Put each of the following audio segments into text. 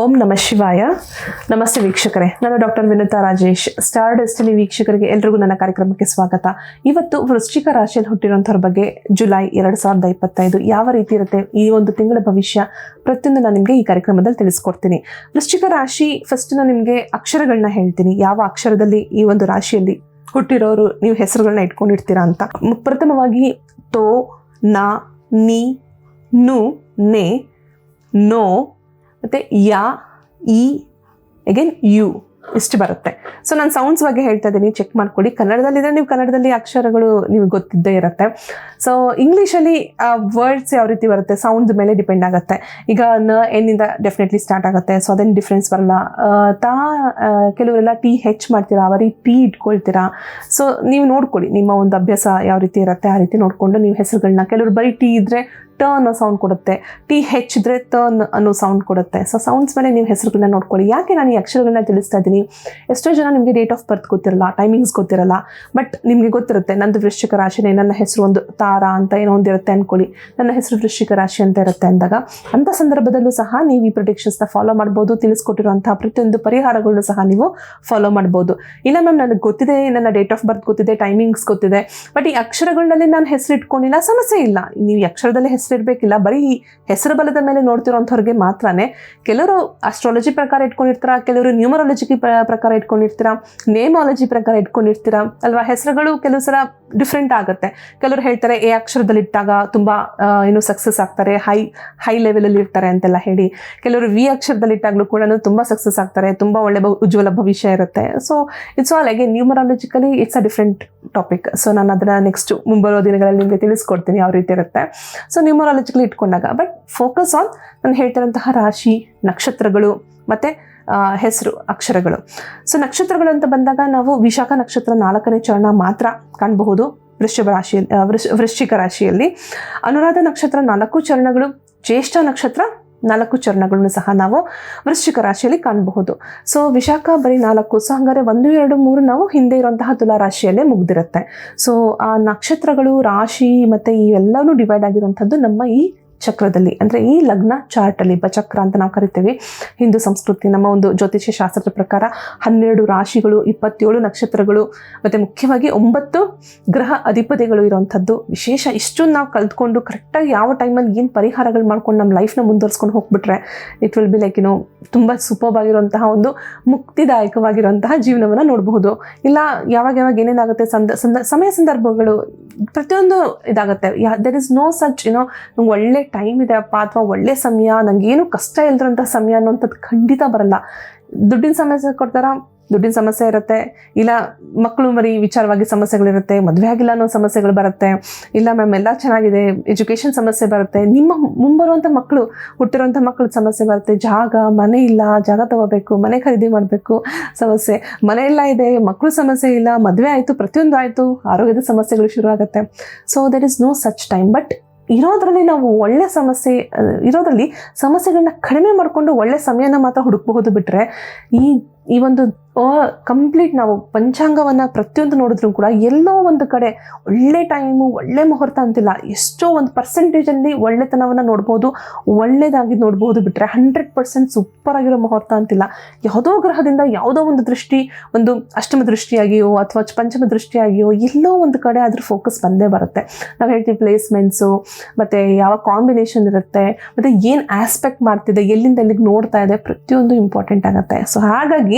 ಓಂ ನಮ ಶಿವಾಯ. ನಮಸ್ತೆ ವೀಕ್ಷಕರೇ. ನಾನು doctor Vinutha Rajesh. Star destiny ವೀಕ್ಷಕರಿಗೆ ಎಲ್ರಿಗೂ ನನ್ನ ಕಾರ್ಯಕ್ರಮಕ್ಕೆ ಸ್ವಾಗತ. ಇವತ್ತು ವೃಶ್ಚಿಕ ರಾಶಿಯಲ್ಲಿ ಹುಟ್ಟಿರುವಂಥವ್ರ ಬಗ್ಗೆ ಜುಲೈ ಎರಡು ಸಾವಿರದ ಇಪ್ಪತ್ತೈದು ಯಾವ ರೀತಿ ಇರುತ್ತೆ ಈ ಒಂದು ತಿಂಗಳ ಭವಿಷ್ಯ ಪ್ರತಿಯೊಂದು ನಾನು ನಿಮಗೆ ಈ ಕಾರ್ಯಕ್ರಮದಲ್ಲಿ ತಿಳಿಸ್ಕೊಡ್ತೀನಿ. ವೃಶ್ಚಿಕ ರಾಶಿ ಫಸ್ಟ್ ನಾನು ನಿಮಗೆ ಅಕ್ಷರಗಳನ್ನ ಹೇಳ್ತೀನಿ. ಯಾವ ಅಕ್ಷರದಲ್ಲಿ ಈ ಒಂದು ರಾಶಿಯಲ್ಲಿ ಹುಟ್ಟಿರೋರು ನೀವು ಹೆಸರುಗಳನ್ನ ಇಟ್ಕೊಂಡಿರ್ತೀರಾ ಅಂತ. ಪ್ರಥಮವಾಗಿ ತೋ, ನಾ, ನಿ, ನು, ನೆ, ನೋ ಮತ್ತು ಯಾ ಇ ಅಗೇನ್ ಯು ಇಷ್ಟು ಬರುತ್ತೆ. ಸೊ ನಾನು ಸೌಂಡ್ಸ್ ಬಗ್ಗೆ ಹೇಳ್ತಾ ಇದ್ದೀನಿ ಚೆಕ್ ಮಾಡ್ಕೊಳ್ಳಿ. ಕನ್ನಡದಲ್ಲಿದ್ರೆ ನೀವು ಕನ್ನಡದಲ್ಲಿ ಅಕ್ಷರಗಳು ನಿಮಗೆ ಗೊತ್ತಿದ್ದೇ ಇರುತ್ತೆ. ಸೊ ಇಂಗ್ಲೀಷಲ್ಲಿ ವರ್ಡ್ಸ್ ಯಾವ ರೀತಿ ಬರುತ್ತೆ? ಸೌಂಡ್ ಮೇಲೆ ಡಿಪೆಂಡ್ ಆಗುತ್ತೆ. ಈಗ ನ ಎನ್ನಿಂದ ಡೆಫಿನೆಟ್ಲಿ ಸ್ಟಾರ್ಟ್ ಆಗುತ್ತೆ. ಸೊ ಅದೇನು ಡಿಫ್ರೆನ್ಸ್ ಬರಲ್ಲ. ಆ, ತಾ ಕೆಲವರೆಲ್ಲ ಟಿ ಹೆಚ್ ಮಾಡ್ತೀರಾ? ಬರೀ ಟಿ ಇಟ್ಕೊಳ್ತೀರಾ? ಸೊ ನೀವು ನೋಡ್ಕೊಳ್ಳಿ. ನಿಮ್ಮ ಒಂದು ಅಭ್ಯಾಸ ಯಾವ ರೀತಿ ಇರುತ್ತೆ? ಆ ರೀತಿ ನೋಡಿಕೊಂಡು ನೀವು ಹೆಸರುಗಳನ್ನ ಕೆಲವರು ಬರೀ ಟಿ ಇದ್ದರೆ ಟ ಅನ್ನೋ ಸೌಂಡ್ ಕೊಡುತ್ತೆ. ಟಿ ಹೆಚ್ ಇದ್ರೆ ಟರ್ನ್ ಅನ್ನೋ ಸೌಂಡ್ ಕೊಡುತ್ತೆ. ಸೊ ಸೌಂಡ್ಸ್ ಮೇಲೆ ನೀವು ಹೆಸರುಗಳನ್ನ ನೋಡ್ಕೊಳ್ಳಿ. ಯಾಕೆ ನಾನು ಈ ಅಕ್ಷರಗಳನ್ನ ತಿಳಿಸ್ತಾ ಇದ್ದೀನಿ? ಎಷ್ಟೋ ಜನ ನಿಮಗೆ ಡೇಟ್ ಆಫ್ ಬರ್ತ್ ಗೊತ್ತಿರಲ್ಲ ಟೈಮಿಂಗ್ಸ್ ಗೊತ್ತಿರಲ್ಲ ಬಟ್ ನಿಮಗೆ ಗೊತ್ತಿರುತ್ತೆ, ನಂದು ವೃಶ್ಚಿಕ ರಾಶಿನೇ ನನ್ನ ಹೆಸರು ಒಂದು ತಾರ ಅಂತ ಏನೋ ಒಂದಿರುತ್ತೆ ಅನ್ಕೊಳ್ಳಿ. ನನ್ನ ಹೆಸರು ವೃಶ್ಚಿಕ ರಾಶಿ ಅಂತ ಇರುತ್ತೆ ಅಂದಾಗ ಅಂಥ ಸಂದರ್ಭದಲ್ಲೂ ಸಹ ನೀವು ಈ ಪ್ರೊಡಿಕ್ಷನ್ಸ್ನ ಫಾಲೋ ಮಾಡ್ಬೋದು, ತಿಳಿಸ್ಕೊಟ್ಟಿರುವಂತಹ ಪ್ರತಿಯೊಂದು ಪರಿಹಾರಗಳನ್ನು ಸಹ ನೀವು ಫಾಲೋ ಮಾಡ್ಬೋದು. ಇಲ್ಲ ಮ್ಯಾಮ್ ನನಗೆ ಗೊತ್ತಿದೆ, ನನ್ನ ಡೇಟ್ ಆಫ್ ಬರ್ತ್ ಗೊತ್ತಿದೆ ಟೈಮಿಂಗ್ಸ್ ಗೊತ್ತಿದೆ ಬಟ್ ಈ ಅಕ್ಷರಗಳಲ್ಲಿ ನಾನು ಹೆಸರು ಇಟ್ಕೊಂಡಿಲ್ಲ, ಸಮಸ್ಯೆ ಇಲ್ಲ. ನೀವು ಅಕ್ಷರದಲ್ಲಿ ಹೆಸರು ಇರಬೇಕಿಲ್ಲ ಬರೀ ಹೆಸರು ಬಲದ ಮೇಲೆ ನೋಡ್ತಿರೋಂಥವ್ರಿಗೆ ಮಾತ್ರನೇ. ಕೆಲವರು ಅಸ್ಟ್ರಾಲಜಿ ಪ್ರಕಾರ ಇಟ್ಕೊಂಡಿರ್ತಾರ, ಕೆಲವರು ನ್ಯೂಮರಾಲಜಿ ಪ್ರಕಾರ ಇಟ್ಕೊಂಡಿರ್ತೀರಾ, ನೇಮಾಲಜಿ ಪ್ರಕಾರ ಇಟ್ಕೊಂಡಿರ್ತೀರಾ, ಅಲ್ವಾ? ಹೆಸರುಗಳು ಕೆಲವು ಸಲ ಡಿಫ್ರೆಂಟ್ ಆಗುತ್ತೆ. ಕೆಲವರು ಹೇಳ್ತಾರೆ ಎ ಅಕ್ಷರದಲ್ಲಿ ಇಟ್ಟಾಗ ತುಂಬ ಏನು ಸಕ್ಸಸ್ ಆಗ್ತಾರೆ ಹೈ ಹೈ ಲೆವೆಲಲ್ಲಿ ಇರ್ತಾರೆ ಅಂತೆಲ್ಲ ಹೇಳಿ. ಕೆಲವರು ವಿ ಅಕ್ಷರದಲ್ಲಿ ಇಟ್ಟಾಗಲೂ ಕೂಡ ತುಂಬ ಸಕ್ಸಸ್ ಆಗ್ತಾರೆ, ತುಂಬ ಒಳ್ಳೆ ಉಜ್ವಲ ಭವಿಷ್ಯ ಇರುತ್ತೆ. So it's all again numerologically it's a different topic so ನಾನು ಅದನ್ನ ನೆಕ್ಸ್ಟ್ ಮುಂಬರುವ ದಿನಗಳಲ್ಲಿ ನಿಮಗೆ ತಿಳಿಸ್ಕೊಡ್ತೀನಿ, ಯಾವ ರೀತಿ ಇರುತ್ತೆ. ಸೊ ನ್ಯೂಮರಾಲಜಿಕಲಿ ಇಟ್ಕೊಂಡಾಗ ಬಟ್ ಫೋಕಸ್ ಆನ್ ನಾನು ಹೇಳ್ತಿರೋಂತಹ ರಾಶಿ, ನಕ್ಷತ್ರಗಳು, ಮತ್ತು ಹೆಸರು, ಅಕ್ಷರಗಳು. ಸೊ ನಕ್ಷತ್ರಗಳು ಅಂತ ಬಂದಾಗ ನಾವು ವಿಶಾಖ ನಕ್ಷತ್ರ ನಾಲ್ಕನೇ ಚರಣ ಮಾತ್ರ ಕಾಣಬಹುದು ವೃಷಭ ರಾಶಿಯಲ್ಲಿ ವೃಶ್ ವೃಶ್ಚಿಕ ರಾಶಿಯಲ್ಲಿ. ಅನುರಾಧ ನಕ್ಷತ್ರ ನಾಲ್ಕು ಚರಣಗಳು, ಜ್ಯೇಷ್ಠ ನಕ್ಷತ್ರ ನಾಲ್ಕು ಚರಣಗಳನ್ನು ಸಹ ನಾವು ವೃಶ್ಚಿಕ ರಾಶಿಯಲ್ಲಿ ಕಾಣಬಹುದು. ಸೊ ವಿಶಾಖ ಬರೀ ನಾಲ್ಕು ಸೊ ಹಂಗಾರೆ ಒಂದು, ಎರಡು, ಮೂರು ನಾವು ಹಿಂದೆ ಇರುವಂತಹ ತುಲಾ ರಾಶಿಯಲ್ಲೇ ಮುಗ್ದಿರುತ್ತೆ. ಸೊ ಆ ನಕ್ಷತ್ರಗಳು, ರಾಶಿ ಮತ್ತು ಇವೆಲ್ಲವೂ ಡಿವೈಡ್ ಆಗಿರುವಂಥದ್ದು ನಮ್ಮ ಈ ಚಕ್ರದಲ್ಲಿ, ಅಂದರೆ ಈ ಲಗ್ನ ಚಾರ್ಟಲ್ಲಿ ಬಚಕ್ರ ಅಂತ ನಾವು ಕರಿತೀವಿ. ಹಿಂದೂ ಸಂಸ್ಕೃತಿ, ನಮ್ಮ ಒಂದು ಜ್ಯೋತಿಷ್ಯ ಶಾಸ್ತ್ರದ ಪ್ರಕಾರ ಹನ್ನೆರಡು ರಾಶಿಗಳು, ಇಪ್ಪತ್ತೇಳು ನಕ್ಷತ್ರಗಳು, ಮತ್ತು ಮುಖ್ಯವಾಗಿ ಒಂಬತ್ತು ಗ್ರಹ ಅಧಿಪತಿಗಳು ಇರುವಂಥದ್ದು. ವಿಶೇಷ ಇಷ್ಟೊಂದು ನಾವು ಕಲ್ತ್ಕೊಂಡು ಕರೆಕ್ಟಾಗಿ ಯಾವ ಟೈಮಲ್ಲಿ ಏನು ಪರಿಹಾರಗಳು ಮಾಡ್ಕೊಂಡು ನಮ್ಮ ಲೈಫ್ನ ಮುಂದುವರ್ಸ್ಕೊಂಡು ಹೋಗ್ಬಿಟ್ರೆ ಇಟ್ ವಿಲ್ ಬಿ ಲೈಕ್ ಏನೋ ತುಂಬ ಸೂಪರ್ ಆಗಿರುವಂತಹ ಒಂದು ಮುಕ್ತಿದಾಯಕವಾಗಿರುವಂತಹ ಜೀವನವನ್ನು ನೋಡಬಹುದು. ಇಲ್ಲ, ಯಾವಾಗ ಯಾವಾಗ ಏನೇನಾಗುತ್ತೆ, ಸಂದ ಸಂದ, ಸಮಯ ಸಂದರ್ಭಗಳು ಪ್ರತಿಯೊಂದು ಇದಾಗುತ್ತೆ. Yeah there is no such ಏನೋ ಒಳ್ಳೆ ಟೈಮ್ ಇದೆಯಪ್ಪ ಅಥವಾ ಒಳ್ಳೆ ಸಮಯ ನನಗೇನು ಕಷ್ಟ ಇಲ್ದಿರೋಂಥ ಸಮಯ ಅನ್ನೋಂಥದ್ದು ಖಂಡಿತ ಬರಲ್ಲ. ದುಡ್ಡಿನ ಸಮಸ್ಯೆ ಕೊಡ್ತಾರ, ದುಡ್ಡಿನ ಸಮಸ್ಯೆ ಇರುತ್ತೆ. ಇಲ್ಲ ಮಕ್ಕಳು ಮರಿ ವಿಚಾರವಾಗಿ ಸಮಸ್ಯೆಗಳಿರುತ್ತೆ, ಮದುವೆ ಆಗಿಲ್ಲ ಅನ್ನೋ ಸಮಸ್ಯೆಗಳು ಬರುತ್ತೆ. ಇಲ್ಲ ಮ್ಯಾಮ್ ಎಲ್ಲ ಚೆನ್ನಾಗಿದೆ ಎಜುಕೇಷನ್ ಸಮಸ್ಯೆ ಬರುತ್ತೆ. ನಿಮ್ಮ ಮುಂಬರುವಂಥ ಮಕ್ಕಳು ಹುಟ್ಟಿರುವಂಥ ಮಕ್ಕಳ ಸಮಸ್ಯೆ ಬರುತ್ತೆ. ಜಾಗ, ಮನೆ ಇಲ್ಲ, ಜಾಗ ತಗೋಬೇಕು, ಮನೆ ಖರೀದಿ ಮಾಡಬೇಕು ಸಮಸ್ಯೆ. ಮನೆ ಎಲ್ಲ ಇದೆ ಮಕ್ಕಳು ಸಮಸ್ಯೆ ಇಲ್ಲ, ಮದುವೆ ಆಯಿತು, ಪ್ರತಿಯೊಂದು ಆಯಿತು, ಆರೋಗ್ಯದ ಸಮಸ್ಯೆಗಳು ಶುರು ಆಗುತ್ತೆ so there is no such time but ಇರೋದ್ರಲ್ಲಿ ನಾವು ಒಳ್ಳೆ ಸಮಸ್ಯೆ ಇರೋದ್ರಲ್ಲಿ ಸಮಸ್ಯೆಗಳನ್ನ ಕಡಿಮೆ ಮಾಡಿಕೊಂಡು ಒಳ್ಳೆ ಸಮಯನ ಮಾತ್ರ ಹುಡುಕಬಹುದು ಬಿಟ್ಟರೆ ಈ ಈ ಒಂದು ಕಂಪ್ಲೀಟ್ ನಾವು ಪಂಚಾಂಗವನ್ನು ಪ್ರತಿಯೊಂದು ನೋಡಿದ್ರೂ ಕೂಡ ಎಲ್ಲೋ ಒಂದು ಕಡೆ ಒಳ್ಳೆ ಟೈಮು ಒಳ್ಳೆ ಮುಹೂರ್ತ ಅಂತಿಲ್ಲ. ಎಷ್ಟೋ ಒಂದು ಪರ್ಸೆಂಟೇಜಲ್ಲಿ ಒಳ್ಳೆತನವನ್ನು ನೋಡ್ಬೋದು ಒಳ್ಳೆಯದಾಗಿ ನೋಡ್ಬೋದು ಬಿಟ್ಟರೆ ಹಂಡ್ರೆಡ್ ಪರ್ಸೆಂಟ್ ಸೂಪರ್ ಆಗಿರೋ ಮುಹೂರ್ತ ಅಂತಿಲ್ಲ. ಯಾವುದೋ ಗ್ರಹದಿಂದ ಯಾವುದೋ ಒಂದು ದೃಷ್ಟಿ, ಒಂದು ಅಷ್ಟಮ ದೃಷ್ಟಿಯಾಗಿಯೋ ಅಥವಾ ಪಂಚಮ ದೃಷ್ಟಿಯಾಗಿಯೋ ಎಲ್ಲೋ ಒಂದು ಕಡೆ ಅದ್ರ ಫೋಕಸ್ ಬಂದೇ ಬರುತ್ತೆ. ನಾವು ಹೇಳ್ತೀವಿ ಪ್ಲೇಸ್ಮೆಂಟ್ಸು ಮತ್ತು ಯಾವ ಕಾಂಬಿನೇಷನ್ ಇರುತ್ತೆ, ಮತ್ತು ಏನು ಆಸ್ಪೆಕ್ಟ್ ಮಾಡ್ತಿದೆ, ಎಲ್ಲಿಂದ ಎಲ್ಲಿಗೆ ನೋಡ್ತಾ ಇದೆ, ಪ್ರತಿಯೊಂದು ಇಂಪಾರ್ಟೆಂಟ್ ಆಗುತ್ತೆ. ಸೊ ಹಾಗಾಗಿ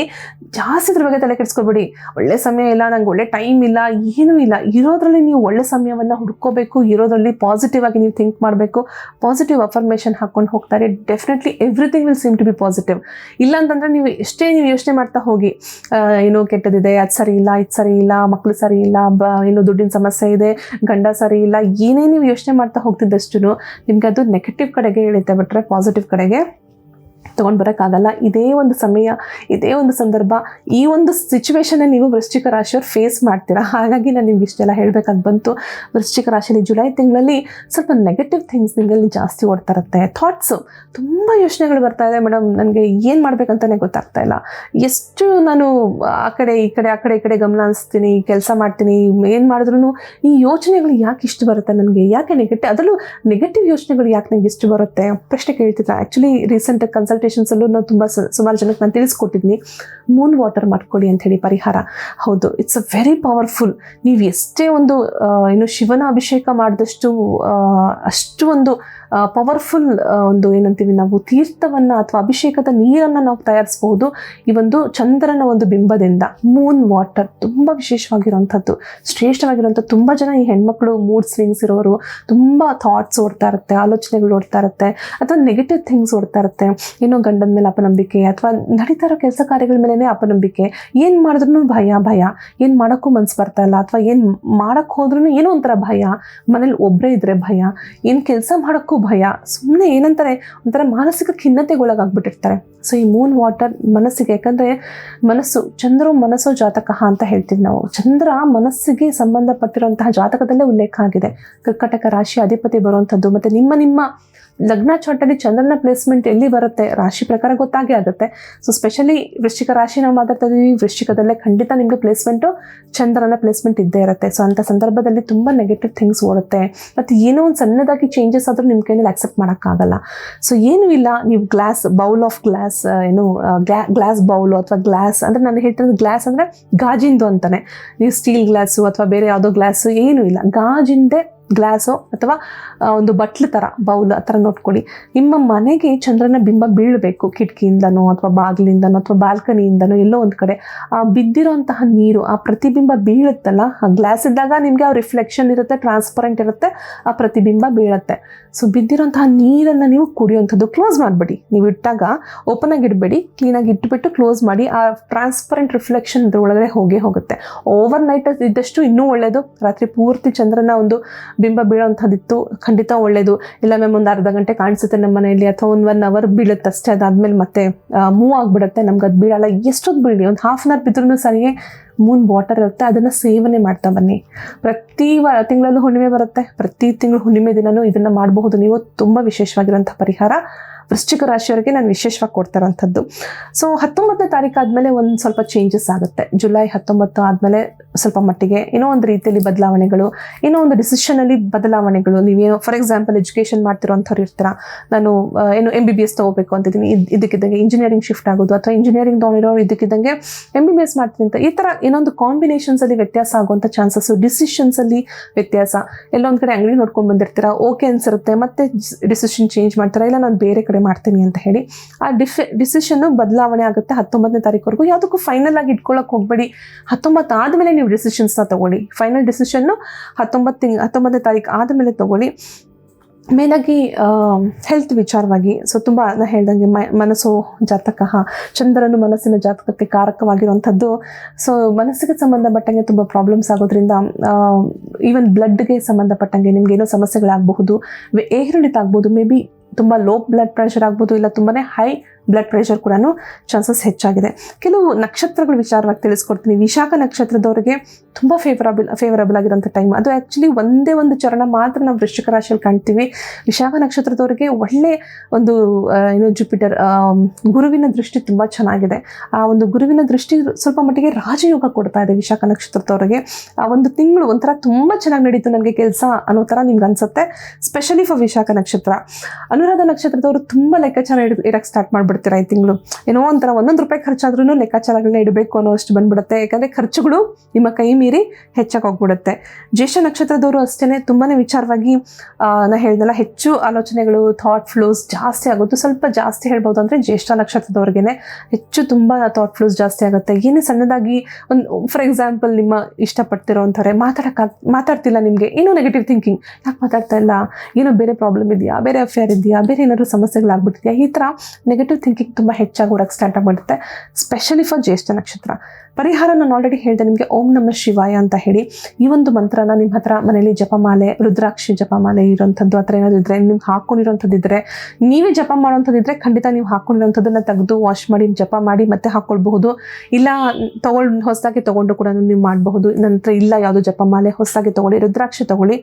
ಜಾಸ್ತಿ ಇದ್ರ ಬಗ್ಗೆ ತಲೆ ಕೆಡಿಸ್ಕೊಬೇಡಿ. ಒಳ್ಳೆ ಸಮಯ ಇಲ್ಲ, ನಂಗೆ ಒಳ್ಳೆ ಟೈಮ್ ಇಲ್ಲ, ಏನೂ ಇಲ್ಲ. ಇರೋದ್ರಲ್ಲಿ ನೀವು ಒಳ್ಳೆ ಸಮಯವನ್ನು ಹುಡ್ಕೋಬೇಕು, ಇರೋದ್ರಲ್ಲಿ ಪಾಸಿಟಿವ್ ಆಗಿ ನೀವು ಥಿಂಕ್ ಮಾಡಬೇಕು ಪಾಸಿಟಿವ್ ಅಫರ್ಮೇಷನ್ ಹಾಕೊಂಡು ಹೋಗ್ತಾರೆ. Definitely everything will seem to be positive ಇಲ್ಲ ಅಂತಂದರೆ ನೀವು ಎಷ್ಟೇ ನೀವು ಯೋಚನೆ ಮಾಡ್ತಾ ಹೋಗಿ ಏನೋ ಕೆಟ್ಟದಿದೆ, ಅದು ಸರಿ ಇಲ್ಲ, ಇದು ಸರಿ ಇಲ್ಲ ಮಕ್ಕಳು ಸರಿ ಇಲ್ಲ, ಬ, ಏನು ದುಡ್ಡಿನ ಸಮಸ್ಯೆ ಇದೆ, ಗಂಡ ಸರಿ ಇಲ್ಲ, ಏನೇ ನೀವು ಯೋಚನೆ ಮಾಡ್ತಾ ಹೋಗ್ತಿದ್ದಷ್ಟು ನಿಮ್ಗೆ ಅದು ನೆಗೆಟಿವ್ ಕಡೆಗೆ ಇಳುತ್ತೆ ಬಿಟ್ಟರೆ ಪಾಸಿಟಿವ್ ಕಡೆಗೆ ತೊಗೊಂಡು ಬರೋಕ್ಕಾಗಲ್ಲ. ಇದೇ ಒಂದು ಸಮಯ, ಇದೇ ಒಂದು ಸಂದರ್ಭ, ಈ ಒಂದು ಸಿಚುವೇಶನ್ನ ನೀವು ವೃಶ್ಚಿಕ ರಾಶಿಯವ್ರು ಫೇಸ್ ಮಾಡ್ತೀರಾ? ಹಾಗಾಗಿ ನಾನು ನಿಮ್ಗೆ ಇಷ್ಟೆಲ್ಲ ಹೇಳಬೇಕಾಗಿ ಬಂತು. ವೃಶ್ಚಿಕ ರಾಶಿಯಲ್ಲಿ ಜುಲೈ ತಿಂಗಳಲ್ಲಿ ಸ್ವಲ್ಪ ನೆಗೆಟಿವ್ ಥಿಂಗ್ಸ್ ನಿಮ್ಮಲ್ಲಿ ಜಾಸ್ತಿ ಓಡ್ತಾ ಇರುತ್ತೆ. ಥಾಟ್ಸು ತುಂಬ ಯೋಚನೆಗಳು ಬರ್ತಾ ಇದೆ ಮೇಡಮ್ ನನಗೆ ಏನು ಮಾಡಬೇಕಂತಲೇ ಗೊತ್ತಾಗ್ತಾ ಇಲ್ಲ. ಎಷ್ಟು ನಾನು ಆ ಕಡೆ, ಈ ಕಡೆ, ಆ ಕಡೆ, ಈ ಕಡೆ ಗಮನ ಹರಿಸ್ತೀನಿ, ಕೆಲಸ ಮಾಡ್ತೀನಿ, ಏನು ಮಾಡಿದ್ರು ಈ ಯೋಚನೆಗಳು ಯಾಕೆ ಇಷ್ಟು ಬರುತ್ತೆ ನನಗೆ? ಯಾಕೆ ನೆಗೆಟಿವ್ ಅದರಲ್ಲೂ ನೆಗೆಟಿವ್ ಯೋಚನೆಗಳು ಯಾಕೆ ನನಗೆ ಇಷ್ಟು ಬರುತ್ತೆ? ಪ್ರಶ್ನೆ ಕೇಳ್ತಿದ್ದ ಆ್ಯಕ್ಚುಲಿ ರೀಸೆಂಟ್ ಕನ್ಸಲ್ಟೇಷನ್ ನಾವು ನಾನು ತುಂಬ ಸುಮಾರು ಜನಕ್ಕೆ ನಾನು ತಿಳಿಸ್ಕೊಟ್ಟಿದ್ದೀನಿ ಮೂನ್ ವಾಟರ್ ಮಾಡ್ಕೊಳ್ಳಿ ಅಂತ ಹೇಳಿ ಪರಿಹಾರ. ಹೌದು ಇಟ್ಸ್ ಅ ವೆರಿ ಪವರ್ಫುಲ್ ನೀವು ಎಷ್ಟೇ ಒಂದು ಏನು ಶಿವನ ಅಭಿಷೇಕ ಮಾಡಿದಷ್ಟು ಅಷ್ಟು ಒಂದು ಪವರ್ಫುಲ್ ಒಂದು ಏನಂತೀವಿ ನಾವು ತೀರ್ಥವನ್ನು ಅಥವಾ ಅಭಿಷೇಕದ ನೀರನ್ನು ನಾವು ತಯಾರಿಸಬಹುದು. ಈ ಒಂದು ಚಂದ್ರನ ಒಂದು ಬಿಂಬದಿಂದ ಮೂನ್ ವಾಟರ್ ತುಂಬ ವಿಶೇಷವಾಗಿರುವಂಥದ್ದು. ಶ್ರೇಷ್ಠವಾಗಿರುವಂಥ ತುಂಬ ಜನ ಈ ಹೆಣ್ಮಕ್ಳು ಮೂಡ್ ಸ್ವಿಂಗ್ಸ್ ಇರೋರು ತುಂಬ ಥಾಟ್ಸ್ ಓಡ್ತಾ ಇರುತ್ತೆ, ಆಲೋಚನೆಗಳು ಓಡ್ತಾ ಇರುತ್ತೆ, ಅಥವಾ ನೆಗೆಟಿವ್ ಥಿಂಗ್ಸ್ ಓಡ್ತಾ ಇರುತ್ತೆ. ಏನೋ ಗಂಡನ ಮೇಲೆ ಅಪನಂಬಿಕೆ, ಅಥವಾ ನಡೀತಾ ಇರೋ ಕೆಲಸ ಕಾರ್ಯಗಳ ಮೇಲೇ ಅಪನಂಬಿಕೆ. ಏನು ಮಾಡಿದ್ರು ಭಯ ಭಯ. ಏನು ಮಾಡೋಕ್ಕೂ ಮನ್ಸು ಬರ್ತಾ ಇಲ್ಲ, ಅಥವಾ ಏನು ಮಾಡೋಕ್ಕೆ ಹೋದ್ರೂ ಏನೋ ಒಂಥರ ಭಯ. ಮನೇಲಿ ಒಬ್ಬರೇ ಇದ್ರೆ ಭಯ. ಏನು ಕೆಲಸ ಮಾಡೋಕ್ಕೂ ಭಯ. ಸುಮ್ಮನೆ ಏನಂತಾರೆ? ಒಂಥರ ಮಾನಸಿಕ ಖಿನ್ನತೆಗೊಳಗಾಗ್ಬಿಟ್ಟಿರ್ತಾರೆ. ಸೊ ಈ ಮೂನ್ ವಾಟರ್ ಮನಸ್ಸಿಗೆ, ಯಾಕಂದರೆ ಮನಸ್ಸು ಚಂದ್ರ ಮನಸ್ಸು ಜಾತಕ ಅಂತ ಹೇಳ್ತೀವಿ ನಾವು. ಚಂದ್ರ ಮನಸ್ಸಿಗೆ ಸಂಬಂಧಪಟ್ಟಿರುವಂತಹ ಜಾತಕದಲ್ಲೇ ಉಲ್ಲೇಖ ಆಗಿದೆ. ಕರ್ಕಟಕ ರಾಶಿ ಅಧಿಪತಿ ಬರುವಂಥದ್ದು, ಮತ್ತು ನಿಮ್ಮ ನಿಮ್ಮ ಲಗ್ನ ಚಾರ್ಟಲ್ಲಿ ಚಂದ್ರನ ಪ್ಲೇಸ್ಮೆಂಟ್ ಎಲ್ಲಿ ಬರುತ್ತೆ, ರಾಶಿ ಪ್ರಕಾರ ಗೊತ್ತಾಗೇ ಆಗುತ್ತೆ. ಸೊ ಸ್ಪೆಷಲಿ ವೃಶ್ಚಿಕ ರಾಶಿ ನಾವು ಮಾತಾಡ್ತಾ ಇದೀವಿ ವೃಶ್ಚಿಕದಲ್ಲೇ ಖಂಡಿತ ನಿಮಗೆ ಪ್ಲೇಸ್ಮೆಂಟು ಚಂದ್ರನ ಪ್ಲೇಸ್ಮೆಂಟ್ ಇದ್ದೇ ಇರುತ್ತೆ. ಸೊ ಅಂಥ ಸಂದರ್ಭದಲ್ಲಿ ತುಂಬ ನೆಗೆಟಿವ್ ಥಿಂಗ್ಸ್ ಓಡುತ್ತೆ. ಮತ್ತು ಏನೋ ಒಂದು ಸಣ್ಣದಾಗಿ ಚೇಂಜಸ್ ಆದರೂ ನಿಮ್ಮ ಕೈಯಲ್ಲಿ ಅಕ್ಸೆಪ್ಟ್ ಮಾಡೋಕ್ಕಾಗಲ್ಲ. ಸೊ ಏನೂ ಇಲ್ಲ, ನೀವು ಗ್ಲಾಸ್ ಬೌಲ್ ಆಫ್ ಗ್ಲಾಸ್ ಏನು ಗ್ಲಾ ಗ್ಲಾಸ್ ಬೌಲು ಅಥವಾ ಗ್ಲಾಸ್ ಅಂದರೆ ನಾನು ಹೇಳ್ತಿರೋದು ಗ್ಲಾಸ್ ಅಂದರೆ ಗಾಜಿಂದು ಅಂತಾನೆ. ನೀವು ಸ್ಟೀಲ್ ಗ್ಲಾಸು ಅಥವಾ ಬೇರೆ ಯಾವುದೋ ಗ್ಲಾಸು ಏನೂ ಇಲ್ಲ. ಗಾಜಿಂದೇ ಗ್ಲಾಸು ಅಥವಾ ಒಂದು ಬಟ್ಲು ಥರ ಬೌಲ್ ಆ ಥರ ನೋಡ್ಕೊಳ್ಳಿ. ನಿಮ್ಮ ಮನೆಗೆ ಚಂದ್ರನ ಬಿಂಬ ಬೀಳಬೇಕು. ಕಿಟಕಿಯಿಂದನೋ ಅಥವಾ ಬಾಗಿಲಿಂದನೋ ಅಥವಾ ಬಾಲ್ಕನಿಯಿಂದನೋ ಎಲ್ಲೋ ಒಂದು ಕಡೆ. ಆ, ಬಿದ್ದಿರೋಂತಹ ನೀರು, ಆ ಪ್ರತಿಬಿಂಬ ಬೀಳುತ್ತಲ್ಲ, ಆ ಗ್ಲಾಸ್ ಇದ್ದಾಗ ನಿಮಗೆ ಆ ರಿಫ್ಲೆಕ್ಷನ್ ಇರುತ್ತೆ, ಟ್ರಾನ್ಸ್ಪರೆಂಟ್ ಇರುತ್ತೆ, ಆ ಪ್ರತಿಬಿಂಬ ಬೀಳುತ್ತೆ. ಸೊ, ಬಿದ್ದಿರೋಂತಹ ನೀರನ್ನು ನೀವು ಕುಡಿಯುವಂಥದ್ದು ಕ್ಲೋಸ್ ಮಾಡಬೇಡಿ. ನೀವು ಇಟ್ಟಾಗ ಓಪನ್ ಆಗಿ ಇಡಬೇಡಿ ಕ್ಲೀನಾಗಿ ಇಟ್ಬಿಟ್ಟು ಕ್ಲೋಸ್ ಮಾಡಿ, ಆ ಟ್ರಾನ್ಸ್ಪರೆಂಟ್ ರಿಫ್ಲೆಕ್ಷನ್ ಇದ್ರ ಒಳಗಡೆ ಹೋಗೇ ಹೋಗುತ್ತೆ. ಓವರ್ ನೈಟ್ ಇದ್ದಷ್ಟು ಇನ್ನೂ ಒಳ್ಳೆಯದು ರಾತ್ರಿ ಪೂರ್ತಿ ಚಂದ್ರನ ಒಂದು ಬಿಂಬ ಬೀಳೋಂಥದ್ದಿತ್ತು. ಖಂಡಿತ ಒಳ್ಳೆಯದು ಇಲ್ಲ ಮ್ಯಾಮ್ ಒಂದು ಅರ್ಧ ಗಂಟೆ ಕಾಣಿಸುತ್ತೆ ನಮ್ಮ ಮನೆಯಲ್ಲಿ ಅಥವಾ ಒಂದು ಒನ್ ಅವರ್ ಬೀಳುತ್ತೆ ಅಷ್ಟೇ ಅದಾದಮೇಲೆ ಮತ್ತೆ ಮೂವ್ ಆಗಿಬಿಡುತ್ತೆ. ನಮ್ಗೆ ಅದು ಬೀಳಲ್ಲ. ಎಷ್ಟೊತ್ತು ಬೀಳಿ ಒಂದು ಹಾಫ್ ಆನ್ ಅವರ್ ಬಿದ್ರೂ ಸರಿಯೇ ಮೂನ್ ವಾಟರ್ ಇರುತ್ತೆ. ಅದನ್ನು ಸೇವನೆ ಮಾಡ್ತಾ ಬನ್ನಿ. ಪ್ರತಿ ವ, ತಿಂಗಳಲ್ಲೂ ಹುಣ್ಣಿಮೆ ಬರುತ್ತೆ. ಪ್ರತಿ ತಿಂಗಳು ಹುಣ್ಣಿಮೆ ದಿನವೂ ಇದನ್ನು ಮಾಡಬಹುದು. ನೀವು ತುಂಬ ವಿಶೇಷವಾಗಿರುವಂಥ ಪರಿಹಾರ. ವೃಶ್ಚಿಕ ರಾಶಿಯವರಿಗೆ ನಾನು ವಿಶೇಷವಾಗಿ ಕೊಡ್ತಾರಂಥದ್ದು. ಸೊ ಹತ್ತೊಂಬತ್ತನೇ ತಾರೀಕು ಆದಮೇಲೆ ಒಂದು ಸ್ವಲ್ಪ ಚೇಂಜಸ್ ಆಗುತ್ತೆ. ಜುಲೈ ಹತ್ತೊಂಬತ್ತು ಆದಮೇಲೆ ಸ್ವಲ್ಪ ಮಟ್ಟಿಗೆ ಏನೋ ಒಂದು ರೀತಿಯಲ್ಲಿ ಬದಲಾವಣೆಗಳು, ಏನೋ ಒಂದು ಡಿಸಿಷನಲ್ಲಿ ಬದಲಾವಣೆಗಳು. ನೀವೇನೋ ಫಾರ್ ಎಕ್ಸಾಂಪಲ್ ಎಜುಕೇಷನ್ ಮಾಡ್ತಿರೋಂಥವ್ರು ಇರ್ತೀರ? ನಾನು ಏನು ಎಂ ಬಿ ಬಿ ಎಸ್ ತೊಗೋಬೇಕು ಅಂತಿದ್ದೀನಿ. ಇದ್ ಇದಕ್ಕಿದ್ದಂಗೆ ಇಂಜಿನಿಯರಿಂಗ್ ಶಿಫ್ಟ್ ಆಗೋದು, ಅಥವಾ ಇಂಜಿನಿಯರಿಂಗ್ ತೊಗೊಂಡಿರೋರು ಇದಕ್ಕಿದ್ದಂಗೆ ಎಂ ಬಿ ಬಿ ಎಸ್ ಮಾಡ್ತೀನಿ ಅಂತ. ಈ ಥರ ಏನೊಂದು ಕಾಂಬಿನೇಷನ್ಸಲ್ಲಿ ವ್ಯತ್ಯಾಸ ಆಗುವಂಥ ಚಾನ್ಸಸ್ಸು ಡಿಸಿಷನ್ಸಲ್ಲಿ ವ್ಯತ್ಯಾಸ. ಎಲ್ಲೊಂದು ಕಡೆ ಅಂಗಡಿ ನೋಡ್ಕೊಂಡು ಬಂದಿರ್ತೀರಾ? ಓಕೆ ಅನ್ಸಿರುತ್ತೆ. ಮತ್ತೆ ಡಿಸಿಷನ್ ಚೇಂಜ್ ಮಾಡ್ತೀರಾ? ಇಲ್ಲ ನಾನು ಬೇರೆ ಕಡೆ ಮಾಡ್ತೀನಿ ಅಂತ ಹೇಳಿ ಆ ಡಿಫ್, ಡಿಸಿಷನ್ನು ಬದಲಾವಣೆ ಆಗುತ್ತೆ ಹತ್ತೊಂಬತ್ತನೇ ತಾರೀಕುವರೆಗೂ. ಯಾವುದಕ್ಕೂ ಫೈನಲ್ ಆಗಿ ಇಟ್ಕೊಳ್ಳೋಕೆ ಹೋಗಬೇಡಿ. ಹತ್ತೊಂಬತ್ತು ಆದಮೇಲೆ ನೀವು ಡಿಸಿಷನ್ಸ್ನ ತಗೊಳ್ಳಿ. ಫೈನಲ್ ಡಿಸಿಷನ್ನು ಹತ್ತೊಂಬತ್ತು ಹತ್ತೊಂಬತ್ತನೇ ತಾರೀಕು ಆದಮೇಲೆ ತಗೊಳ್ಳಿ. ಮೇಲಾಗಿ ಹೆಲ್ತ್ ವಿಚಾರವಾಗಿ, ಸೊ ತುಂಬ ನಾನು ಹೇಳ್ದಂಗೆ ಮ, ಮನಸ್ಸು ಜಾತಕ ಚಂದ್ರನು ಮನಸ್ಸಿನ ಜಾತಕಕ್ಕೆ ಕಾರಕವಾಗಿರುವಂಥದ್ದು. ಸೊ ಮನಸ್ಸಿಗೆ ಸಂಬಂಧಪಟ್ಟಂಗೆ ತುಂಬ ಪ್ರಾಬ್ಲಮ್ಸ್ ಆಗೋದ್ರಿಂದ ಈವನ್ ಬ್ಲಡ್ಗೆ ಸಂಬಂಧಪಟ್ಟಂಗೆ ನಿಮ್ಗೆ ಏನೋ ಸಮಸ್ಯೆಗಳಾಗಬಹುದು ಏರಿಳಿತ ಆಗ್ಬೋದು ಮೇ ಬಿ ತುಂಬ ಲೋ ಬ್ಲಡ್ ಪ್ರೆಷರ್ ಆಗ್ಬೋದು ಇಲ್ಲ ತುಂಬಾ ಹೈ ಬ್ಲಡ್ ಪ್ರೆಷರ್ ಕೂಡ ಚಾನ್ಸಸ್ ಹೆಚ್ಚಾಗಿದೆ. ಕೆಲವು ನಕ್ಷತ್ರಗಳ ವಿಚಾರವಾಗಿ ತಿಳಿಸ್ಕೊಡ್ತೀನಿ. ವಿಶಾಖ ನಕ್ಷತ್ರದವರಿಗೆ ತುಂಬ ಫೇವರಬಲ್ ಫೇವರಬಲ್ ಆಗಿರೋಂಥ ಟೈಮ್ ಅದು ಆ್ಯಕ್ಚುಲಿ ಒಂದೇ ಒಂದು ಚರಣ ಮಾತ್ರ ನಾವು ವೃಶ್ಚಿಕ ರಾಶಿಯಲ್ಲಿ ಕಾಣ್ತೀವಿ. ವಿಶಾಖ ನಕ್ಷತ್ರದವರಿಗೆ ಒಳ್ಳೆ ಒಂದು ಏನು ಜುಪಿಟರ್ ಗುರುವಿನ ದೃಷ್ಟಿ ತುಂಬ ಚೆನ್ನಾಗಿದೆ. ಆ ಒಂದು ಗುರುವಿನ ದೃಷ್ಟಿ ಸ್ವಲ್ಪ ಮಟ್ಟಿಗೆ ರಾಜಯೋಗ ಕೊಡ್ತಾ ಇದೆ ವಿಶಾಖ ನಕ್ಷತ್ರದವರಿಗೆ. ಆ ಒಂದು ತಿಂಗಳು ಒಂಥರ ತುಂಬ ಚೆನ್ನಾಗಿ ನಡೀತು ನನಗೆ ಕೆಲಸ ಅನ್ನೋ ಥರ ನಿಮ್ಗೆ ಅನ್ಸುತ್ತೆ. ಸ್ಪೆಷಲಿ ಫಾರ್ ವಿಶಾಖ ನಕ್ಷತ್ರ. ಅನುರಾಧ ನಕ್ಷತ್ರದವರು ತುಂಬ ಲೆಕ್ಕಾಚಾರ ಇಡ್ ಇಡಕ್ಕೆ ಸ್ಟಾರ್ಟ್ ಮಾಡಿಬಿಡ್ತೀರಾ ಈ ತಿಂಗಳು. ಏನೋ ಒಂಥರ ಒಂದೊಂದು ರೂಪಾಯಿ ಖರ್ಚಾದ್ರೂ ಲೆಕ್ಕಾಚಾರಗಳನ್ನ ಇಡಬೇಕು ಅನ್ನೋ ಅಷ್ಟು ಬಂದ್ಬಿಡುತ್ತೆ. ಯಾಕಂದರೆ ಖರ್ಚುಗಳು ನಿಮ್ಮ ಕೈ ಮೀರಿ ಹೆಚ್ಚಾಗಿ ಹೋಗ್ಬಿಡುತ್ತೆ. ಜ್ಯೇಷ್ಠ ನಕ್ಷತ್ರದವರು ಅಷ್ಟೇ ತುಂಬಾ ವಿಚಾರವಾಗಿ ನಾನು ಹೇಳ್ದಲ್ಲ ಹೆಚ್ಚು ಆಲೋಚನೆಗಳು ಥಾಟ್ ಫ್ಲೋಸ್ ಜಾಸ್ತಿ ಆಗುತ್ತೆ ಸ್ವಲ್ಪ ಜಾಸ್ತಿ ಹೇಳ್ಬೋದು ಅಂದರೆ ಜ್ಯೇಷ್ಠ ನಕ್ಷತ್ರದವ್ರಿಗೆ ಹೆಚ್ಚು ತುಂಬ ಥಾಟ್ ಫ್ಲೋಸ್ ಜಾಸ್ತಿ ಆಗುತ್ತೆ. ಏನೇ ಸಣ್ಣದಾಗಿ ಒಂದು ಫಾರ್ ಎಕ್ಸಾಂಪಲ್ ನಿಮ್ಮ ಇಷ್ಟಪಡ್ತಿರೋ ಅಂತಾರೆ ಮಾತಾಡ್ತಿಲ್ಲ ನಿಮಗೆ, ಏನೋ ನೆಗೆಟಿವ್ ಥಿಂಕಿಂಗ್ ಯಾಕೆ ಮಾತಾಡ್ತಾ ಇಲ್ಲ? ಏನೋ ಬೇರೆ ಪ್ರಾಬ್ಲಮ್ ಇದೆಯಾ? ಬೇರೆ ಅಫೇರ್ ಇದೆಯಾ? ಬೇರೆ ಏನಾದರೂ ಸಮಸ್ಯೆಗಳಾಗ್ಬಿಟ್ಟಿದೆಯಾ? ಈ ಥರ ನೆಗೆಟಿವ್ ಥಿಂಕಿಂಗ್ ತುಂಬ ಹೆಚ್ಚಾಗಿ ಹೊರಗೆ ಸ್ಟಾರ್ಟ್ ಆಗಿಬಿಡುತ್ತೆ. ಸ್ಪೆಷಲಿ ಫಾರ್ ಜ್ಯೇಷ್ಠ ನಕ್ಷತ್ರ. ಪರಿಹಾರ ನಾನು ಆಲ್ರೆಡಿ ಹೇಳಿದೆ ನಿಮಗೆ ಓಂ ನಮ ಶಿವಾಯ ಅಂತ ಹೇಳಿ. ಈ ಒಂದು ಮಂತ್ರನ ನಿಮ್ಮ ಹತ್ರ ಮನೇಲಿ ಜಪಮಾಲೆ, ರುದ್ರಾಕ್ಷಿ ಜಪಮಾಲೆ ಇರೋಂಥದ್ದು ಆ ಥರ ಏನಾದ್ರು ಇದ್ದರೆ ನಿಮ್ಗೆ ಹಾಕೊಂಡಿರೋಂಥದ್ದು ಇದ್ದರೆ ನೀವೇ ಜಪ ಮಾಡೋಂಥದ್ದಿದ್ರೆ ಖಂಡಿತ ನೀವು ಹಾಕೊಂಡಿರೋಂಥದ್ದನ್ನು ತೆಗೆದು ವಾಶ್ ಮಾಡಿ, ಜಪ ಮಾಡಿ ಮತ್ತೆ ಹಾಕ್ಕೊಳ್ಬಹುದು ಇಲ್ಲ ತಗೊಂಡು ಹೊಸದಾಗಿ ತೊಗೊಂಡು ಕೂಡ ನೀವು ಮಾಡಬಹುದು. ನಂತರ ಇಲ್ಲ, ಯಾವುದು ಜಪಮಾಲೆ, ಹೊಸದಾಗಿ ತೊಗೊಳ್ಳಿ, ರುದ್ರಾಕ್ಷಿ ತೊಗೊಳ್ಳಿ.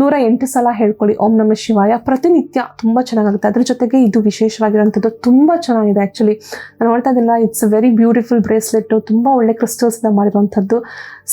ನೂರ ಎಂಟು ಸಲ ಹೇಳ್ಕೊಳ್ಳಿ, ಓಂ ನಮ ಶಿವಾಯ. ಪ್ರತಿನಿತ್ಯ ತುಂಬ ಚೆನ್ನಾಗುತ್ತೆ ಅದ್ರ ಜೊತೆಗೆ ಇದು ವಿಶೇಷವಾಗಿರುವಂಥದ್ದು ತುಂಬ ಚೆನ್ನಾಗಿದೆ ಆ್ಯಕ್ಚುಲಿ ನಾನು ನೋಡ್ತಾ ಇದ್ದಿಲ್ಲ ಇಟ್ಸ್ ವೆರಿ ಬ್ಯೂಟಿಫುಲ್ ಬ್ರೇಸ್ಲೆಟ್ಟು ತುಂಬ ಒಳ್ಳೆ ಕ್ರಿಸ್ಟಲ್ಸ್ನ ಮಾಡಿರುವಂಥದ್ದು.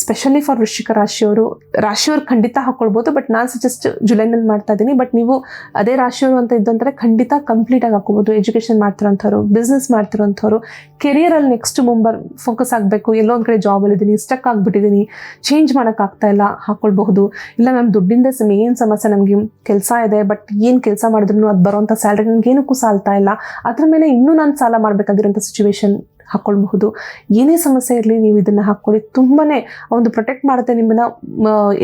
ಸ್ಪೆಷಲಿ ಫಾರ್ ವೃಶ್ಚಿಕ ರಾಶಿಯವರು ರಾಶಿಯವರು ಖಂಡಿತ ಹಾಕ್ಕೊಳ್ಬೋದು ಬಟ್ ನಾನು ಸಜೆಸ್ಟ್ ಜುಲೈನಲ್ಲಿ ಮಾಡ್ತಾ ಇದ್ದೀನಿ. ಬಟ್ ನೀವು ಅದೇ ರಾಶಿಯವರು ಅಂತ ಇದ್ದಂತಾರೆ ಖಂಡಿತ ಕಂಪ್ಲೀಟಾಗಿ ಹಾಕೋಬೋದು. ಎಜುಕೇಷನ್ ಮಾಡ್ತಿರೋಂಥವ್ರು ಬಿಸ್ನೆಸ್ ಮಾಡ್ತಿರೋಂಥವ್ರು ಕೆರಿಯರಲ್ಲಿ ನೆಕ್ಸ್ಟ್ ಮುಂಬರ್ ಫೋಕಸ್ ಆಗಬೇಕು. ಎಲ್ಲೋ ಒಂದು ಕಡೆ ಜಾಬಲ್ಲಿದ್ದೀನಿ ಸ್ಟಕ್ ಆಗಿಬಿಟ್ಟಿದ್ದೀನಿ. ಚೇಂಜ್ ಮಾಡೋಕ್ಕಾಗ್ತಾ ಇಲ್ಲ ಹಾಕ್ಕೊಳ್ಬಹುದು ಇಲ್ಲ ಮ್ಯಾಮ್ ದುಡ್ಡಿಂದ ಮೇನ್ ಸಮಸ್ಯೆ ನಮಗೆ ಕೆಲಸ ಇದೆ ಬಟ್ ಏನು ಕೆಲಸ ಮಾಡಿದ್ರು ಅದು ಬರೋಂಥ ಸ್ಯಾಲ್ರಿ ನನಗೇನಕ್ಕೂ ಸಾಲ್ತಾ ಇಲ್ಲ. ಅದ್ರ ಮೇಲೆ ಇನ್ನೂ ನಾನು ಸಾಲ ಮಾಡಬೇಕಾಗಿರೋಂಥ ಸಿಚುವೇಶನ್ ಹಾಕ್ಕೊಳ್ಬಹುದು ಏನೇ ಸಮಸ್ಯೆ ಇರಲಿ ನೀವು ಇದನ್ನು ಹಾಕ್ಕೊಳ್ಳಿ. ತುಂಬಾ ಒಂದು ಪ್ರೊಟೆಕ್ಟ್ ಮಾಡುತ್ತೆ ನಿಮ್ಮನ್ನ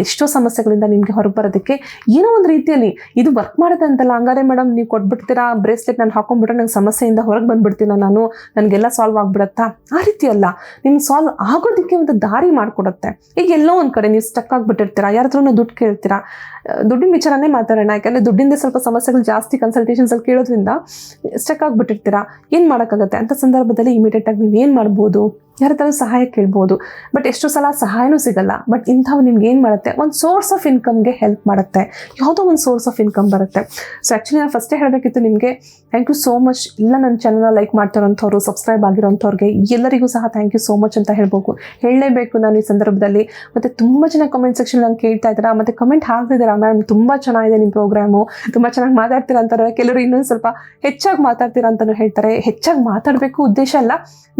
ಎಷ್ಟೋ ಸಮಸ್ಯೆಗಳಿಂದ ನಿಮಗೆ ಹೊರಗೆ ಬರೋದಕ್ಕೆ. ಏನೋ ಒಂದು ರೀತಿಯಲ್ಲಿ ಇದು ವರ್ಕ್ ಮಾಡುತ್ತೆ ಅಂತಲ್ಲ. ಹಂಗಾರೆ ಮೇಡಮ್ ನೀವು ಕೊಟ್ಬಿಡ್ತೀರಾ? ಬ್ರೇಸ್ಲೆಟ್ ನಾನು ಹಾಕೊಂಡ್ಬಿಟ್ರೆ ನಂಗೆ ಸಮಸ್ಯೆಯಿಂದ ಹೊರಗೆ ಬಂದ್ಬಿಡ್ತೀನ ನಾನು? ನನಗೆಲ್ಲ ಸಾಲ್ವ್ ಆಗ್ಬಿಡತ್ತಾ? ಆ ರೀತಿ ಅಲ್ಲ. ನಿಮ್ಗೆ ಸಾಲ್ವ್ ಆಗೋದಕ್ಕೆ ಒಂದು ದಾರಿ ಮಾಡಿಕೊಡುತ್ತೆ. ಈಗ ಎಲ್ಲೋ ಒಂದು ಕಡೆ ನೀವು ಸ್ಟಕ್ ಆಗಿಬಿಟ್ಟಿರ್ತೀರಾ? ಯಾರ ಹತ್ರನೂ ದುಡ್ಡು ಕೇಳ್ತೀರಾ? ದುಡ್ಡಿನ ವಿಚಾರನೇ ಮಾತಾಡೋಣ. ಯಾಕಂದರೆ ದುಡ್ಡಿಂದ ಸ್ವಲ್ಪ ಸಮಸ್ಯೆಗಳು ಜಾಸ್ತಿ ಕನ್ಸಲ್ಟೇಷನ್ಸಲ್ಲಿ ಕೇಳೋದ್ರಿಂದ ಸ್ಟಕ್ ಆಗಿಬಿಟ್ಟಿರ್ತೀರಾ? ಏನು ಮಾಡೋಕ್ಕಾಗತ್ತೆ? ಅಂಥ ಸಂದರ್ಭದಲ್ಲಿ ಇಮಿಡಿಯೇಟಾಗಿ ನೀವು ಏನು ಮಾಡ್ಬೋದು? ಯಾರ ಸಹಾಯ ಕೇಳ್ಬೋದು. ಬಟ್ ಎಷ್ಟು ಸಲ ಸಹಾಯನೂ ಸಿಗಲ್ಲ. ಬಟ್ ಇಂಥವು ನಿಮ್ಗೆ ಏನು ಮಾಡುತ್ತೆ? ಒಂದು ಸೋರ್ಸ್ ಆಫ್ ಇನ್ಕಮ್ಗೆ ಹೆಲ್ಪ್ ಮಾಡುತ್ತೆ. ಯಾವುದೋ ಒಂದು ಸೋರ್ಸ್ ಆಫ್ ಇನ್ಕಮ್ ಬರುತ್ತೆ. ಸೊ ಆ್ಯಕ್ಚುಲಿ ನಾನು ಫಸ್ಟೇ ಹೇಳಬೇಕಿತ್ತು ನಿಮಗೆ ಥ್ಯಾಂಕ್ ಯು ಸೋ ಮಚ್ ಇಲ್ಲ ನನ್ನ ಚಾನಲ್ನ ಲೈಕ್ ಮಾಡ್ತಾರಂಥವ್ರು ಸಬ್ಸ್ಕ್ರೈಬ್ ಆಗಿರೋಂಥವ್ರಿಗೆ ಎಲ್ಲರಿಗೂ ಸಹ ಥ್ಯಾಂಕ್ ಯು ಸೋ ಮಚ್ ಅಂತ ಹೇಳ್ಬೇಕು. ಹೇಳಲೇಬೇಕು ನಾನು ಈ ಸಂದರ್ಭದಲ್ಲಿ. ಮತ್ತು ತುಂಬ ಜನ ಕಮೆಂಟ್ ಸೆಕ್ಷನ್ ನಂಗೆ ಕೇಳ್ತಾ ಇದ್ದೀರಾ? ಮತ್ತು ಕಮೆಂಟ್ ಹಾಕ್ತಿದ್ದೀರಾ? ಮ್ಯಾಮ್ ತುಂಬ ಚೆನ್ನಾಗಿದೆ ನಿಮ್ಮ ಪ್ರೋಗ್ರಾಮು ತುಂಬ ಚೆನ್ನಾಗಿ ಮಾತಾಡ್ತೀರಾ ಅಂತಾರೆ ಕೆಲವರು ಇನ್ನೊಂದು ಸ್ವಲ್ಪ ಹೆಚ್ಚಾಗಿ ಮಾತಾಡ್ತೀರಾ ಅಂತಲೂ ಹೇಳ್ತಾರೆ. ಹೆಚ್ಚಾಗಿ ಮಾತಾಡಬೇಕು ಉದ್ದೇಶ ಅಲ್ಲ.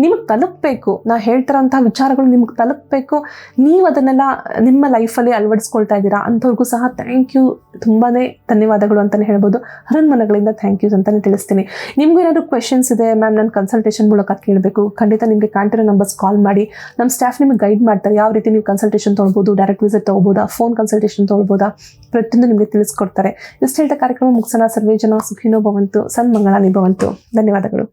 ನಿಮಗೆ ತಲುಪಬೇಕು. ನಾ ಹೇಳ್ತಿರೋಂಥ ವಿಚಾರಗಳು ನಿಮ್ಗೆ ತಲುಪಬೇಕು. ನೀವು ಅದನ್ನೆಲ್ಲ ನಿಮ್ಮ ಲೈಫಲ್ಲಿ ಅಳವಡಿಸ್ಕೊಳ್ತಾ ಇದ್ದೀರಾ ಅಂಥವ್ರಿಗೂ ಸಹ ಥ್ಯಾಂಕ್ ಯು ತುಂಬಾ ಧನ್ಯವಾದಗಳು ಅಂತಲೇ ಹೇಳ್ಬೋದು. ಹರನ್ಮನಗಳಿಂದ ಥ್ಯಾಂಕ್ ಯು ಅಂತಲೇ ತಿಳಿಸ್ತೀನಿ. ನಿಮಗೂ ಏನಾದರೂ ಕ್ವೆಶನ್ಸ್ ಇದೆ ಮ್ಯಾಮ್ ನಾನು ಕನ್ಸಲ್ಟೇಷನ್ ಮೂಲಕ ಕೇಳಬೇಕು. ಖಂಡಿತ ನಿಮಗೆ ಕಾಂಟಿರೋ ನಂಬರ್ಸ್ ಕಾಲ್ ಮಾಡಿ. ನಮ್ಮ ಸ್ಟಾಫ್ ನಿಮಗೆ ಗೈಡ್ ಮಾಡ್ತಾರೆ. ಯಾವ ರೀತಿ ನೀವು ಕನ್ಸಲ್ಟೇಷನ್ ತೊಗೊಳ್ಬೋದು ಡೈರೆಕ್ಟ್ ವಿಸಿಟ್ ತೊಗೊಬೋದಾ ಫೋನ್ ಕನ್ಸಲ್ಟೇಷನ್ ತೊಗೊಳ್ಬೋದಾ, ಪ್ರತಿಯೊಂದು ನಿಮಗೆ ತಿಳಿಸ್ಕೊಡ್ತಾರೆ. ಇಷ್ಟು ಹೇಳ್ತಾ ಕಾರ್ಯಕ್ರಮ ಮುಗಿಸೋಣ. ಸರ್ವೇ ಜನ ಸುಖಿನೋ ಭವಂತು ಸನ್ಮಂಗಳ ನಿಭವಂತು ಧನ್ಯವಾದಗಳು.